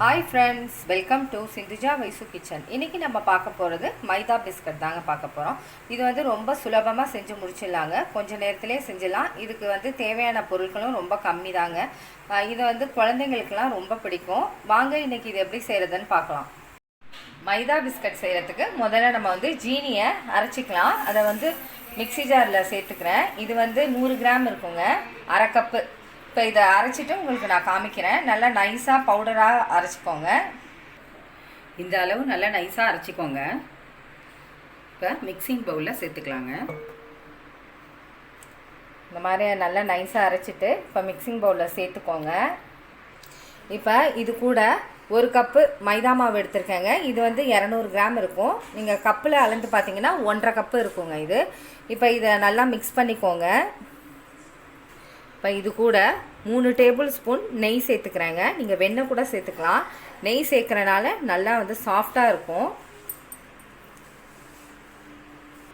Hi friends welcome to Sindhuja Vaisu kitchen இன்றைக்கி நம்ம பார்க்க போகிறது மைதா பிஸ்கட் தாங்க பார்க்க போகிறோம் இது வந்து ரொம்ப சுலபமாக செஞ்சு முடிச்சிடலாங்க. கொஞ்சம் நேரத்திலே செஞ்சிடலாம். இதுக்கு வந்து தேவையான பொருட்களும் ரொம்ப கம்மி தாங்க. இது வந்து குழந்தைங்களுக்கெல்லாம் ரொம்ப பிடிக்கும். வாங்க இன்றைக்கி இது எப்படி செய்கிறதுன்னு பார்க்கலாம். மைதா பிஸ்கட் செய்கிறதுக்கு முதல்ல நம்ம வந்து ஜீனியை அரைச்சிக்கலாம். அதை வந்து மிக்ஸி ஜாரில் சேர்த்துக்கிறேன். இது வந்து நூறு கிராம் இருக்குங்க. அரை கப்பு. இப்போ இதை அரைச்சிட்டு உங்களுக்கு நான் காமிக்கிறேன். நல்லா நைஸாக பவுடராக அரைச்சிக்கோங்க. இந்த அளவு நல்லா நைஸாக அரைச்சிக்கோங்க. இப்போ மிக்சிங் பவுலில் சேர்த்துக்கலாங்க. இந்த மாதிரி நல்லா நைஸாக அரைச்சிட்டு இப்போ மிக்சிங் பவுலில் சேர்த்துக்கோங்க. இப்போ இது கூட ஒரு கப்பு மைதா மாவு எடுத்திருக்கேங்க. இது வந்து இரநூறு கிராம் இருக்கும். நீங்கள் கப்பில் அளந்து பார்த்தீங்கன்னா ஒன்றரை கப்பு இருக்குங்க இது. இப்போ இதை நல்லா மிக்ஸ் பண்ணிக்கோங்க. இப்போ இது கூட மூணு டேபிள் ஸ்பூன் நெய் சேர்த்துக்கிறேங்க. நீங்கள் வெண்ணெய் கூட சேர்த்துக்கலாம். நெய் சேர்க்குறனால நல்லா வந்து சாஃப்டாக இருக்கும்.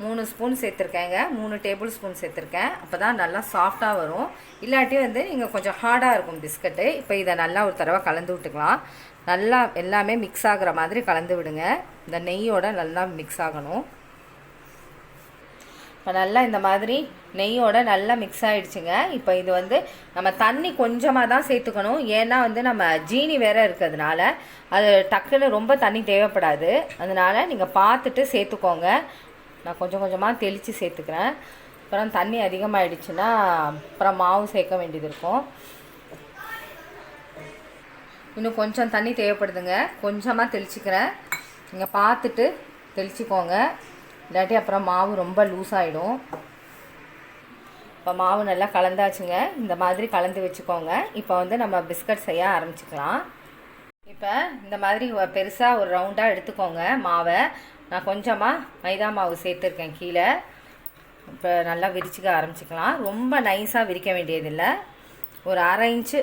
மூணு ஸ்பூன் சேர்த்துருக்கேங்க. மூணு டேபிள் ஸ்பூன் சேர்த்துருக்கேன். அப்போ தான் நல்லா சாஃப்டாக வரும். இல்லாட்டி வந்து நீங்கள் கொஞ்சம் ஹார்டாக இருக்கும் பிஸ்கட்டு இப்போ இதை நல்லா ஒரு தடவை கலந்து விட்டுக்கலாம். நல்லா எல்லாமே மிக்ஸ் ஆகிற மாதிரி கலந்து விடுங்க. இந்த நெய்யோட நல்லா மிக்ஸ் ஆகணும். இப்போ நல்லா இந்த மாதிரி நெய்யோட நல்லா மிக்ஸ் ஆகிடுச்சுங்க இப்போ இது வந்து நம்ம தண்ணி கொஞ்சமாக தான் சேர்த்துக்கணும். ஏன்னா வந்து நம்ம ஜீனி வேற இருக்கிறதுனால அது டக்குன்னு ரொம்ப தண்ணி தேவைப்படாது. அதனால நீங்கள் பார்த்துட்டு சேர்த்துக்கோங்க. நான் கொஞ்சம் கொஞ்சமாக தெளித்து சேர்த்துக்கிறேன். அப்புறம் தண்ணி அதிகமாகிடுச்சுன்னா அப்புறம் மாவு சேர்க்க வேண்டியது இருக்கும். இன்னும் கொஞ்சம் தண்ணி தேவைப்படுதுங்க. கொஞ்சமாக தெளிச்சுக்கிறேன். நீங்கள் பார்த்துட்டு தெளிச்சுக்கோங்க. இல்லாட்டி அப்புறம் மாவு ரொம்ப லூஸ் ஆகிடும் இப்போ மாவு நல்லா கலந்தாச்சுங்க. இந்த மாதிரி கலந்து வச்சுக்கோங்க. இப்போ வந்து நம்ம பிஸ்கட் செய்ய ஆரம்பிச்சுக்கலாம். இப்போ இந்த மாதிரி பெருசாக ஒரு ரவுண்டாக எடுத்துக்கோங்க மாவை. நான் கொஞ்சமாக மைதா மாவு சேர்த்துருக்கேன் கீழே. இப்போ நல்லா விரிச்சுக்க ஆரம்பிச்சுக்கலாம். ரொம்ப நைஸாக விரிக்க வேண்டியதில்லை. ஒரு அரை இன்ச்சு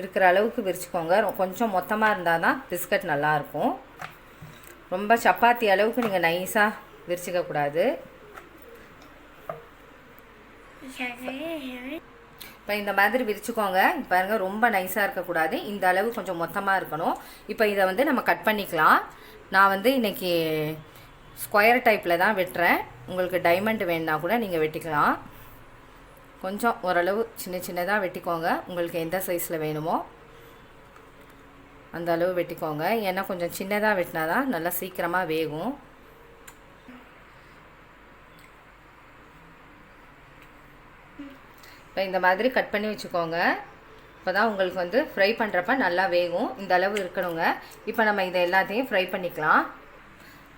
இருக்கிற அளவுக்கு விரிச்சுக்கோங்க. கொஞ்சம் மொத்தமாக இருந்தால் தான் பிஸ்கட் நல்லாயிருக்கும் ரொம்ப சப்பாத்தி அளவுக்கு நீங்கள் நைஸாக விரிச்சிக்க கூடாது இப்போ இந்த மாதிரி விரிச்சுக்கோங்க. பாருங்க ரொம்ப நைஸாக இருக்கக்கூடாது. இந்த அளவு கொஞ்சம் மொத்தமாக இருக்கணும். இப்போ இதை வந்து நம்ம கட் பண்ணிக்கலாம். நான் வந்து இன்னைக்கு ஸ்கொயர் டைப்பில் தான் வெட்டுறேன். உங்களுக்கு டைமண்ட் வேணுன்னா கூட நீங்கள் வெட்டிக்கலாம். கொஞ்சம் ஓரளவு சின்ன சின்னதாக வெட்டிக்கோங்க. உங்களுக்கு எந்த சைஸில் வேணுமோ அந்த அளவு வெட்டிக்கோங்க. ஏன்னா கொஞ்சம் சின்னதாக வெட்டினா தான் நல்லா சீக்கிரமாக வேகும். இப்போ இந்த மாதிரி கட் பண்ணி வச்சுக்கோங்க. இப்போ தான் உங்களுக்கு வந்து ஃப்ரை பண்ணுறப்ப நல்லா வேகும். இந்த அளவு இருக்கணுங்க. இப்போ நம்ம இதை எல்லாத்தையும் ஃப்ரை பண்ணிக்கலாம்.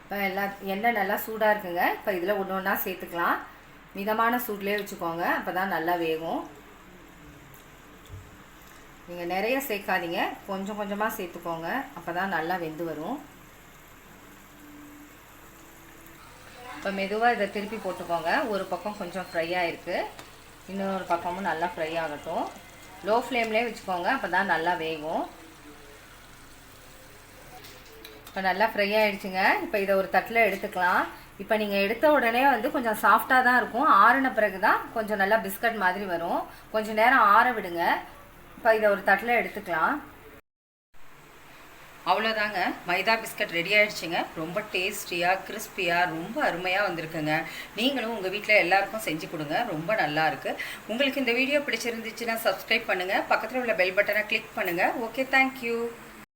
இப்போ எல்லா எண்ணெய் நல்லா சூடாக இருக்குங்க. இப்போ இதில் ஒன்று ஒன்றா சேர்த்துக்கலாம். மிதமான சூட்லேயே வச்சுக்கோங்க. அப்போ தான் நல்லா வேகும். நீங்கள் நிறைய சேர்க்காதீங்க. கொஞ்சம் கொஞ்சமாக சேர்த்துக்கோங்க. அப்போ தான் நல்லா வெந்து வரும். இப்போ மெதுவாக இதை திருப்பி போட்டுக்கோங்க. ஒரு பக்கம் கொஞ்சம் ஃப்ரை ஆகிருக்கு இன்னொரு பக்கமும் நல்லா ஃப்ரை ஆகட்டும். லோ ஃப்ளேம்லேயே வச்சுக்கோங்க அப்போ தான் நல்லா வேகும். இப்போ நல்லா ஃப்ரை ஆகிடுச்சுங்க இப்போ இதை ஒரு தட்டில் எடுத்துக்கலாம். இப்போ நீங்கள் எடுத்த உடனே வந்து கொஞ்சம் சாஃப்டாக தான் இருக்கும். ஆறின பிறகு தான் கொஞ்சம் நல்லா பிஸ்கட் மாதிரி வரும். கொஞ்சம் நேரம் ஆற விடுங்க. இப்போ இதை ஒரு தட்டில் எடுத்துக்கலாம். அவ்வளோதாங்க மைதா பிஸ்கட் ரெடி ஆயிடுச்சுங்க. ரொம்ப டேஸ்டியாக கிறிஸ்பியாக ரொம்ப அருமையாக வந்திருக்குங்க. நீங்களும் உங்கள் வீட்டில் எல்லாருக்கும் செஞ்சு கொடுங்க. ரொம்ப நல்லாயிருக்கு உங்களுக்கு இந்த வீடியோ பிடிச்சிருந்துச்சுன்னா சப்ஸ்கிரைப் பண்ணுங்கள் பக்கத்தில் உள்ள பெல் பட்டனை கிளிக் பண்ணுங்கள் ஓகே தேங்க்யூ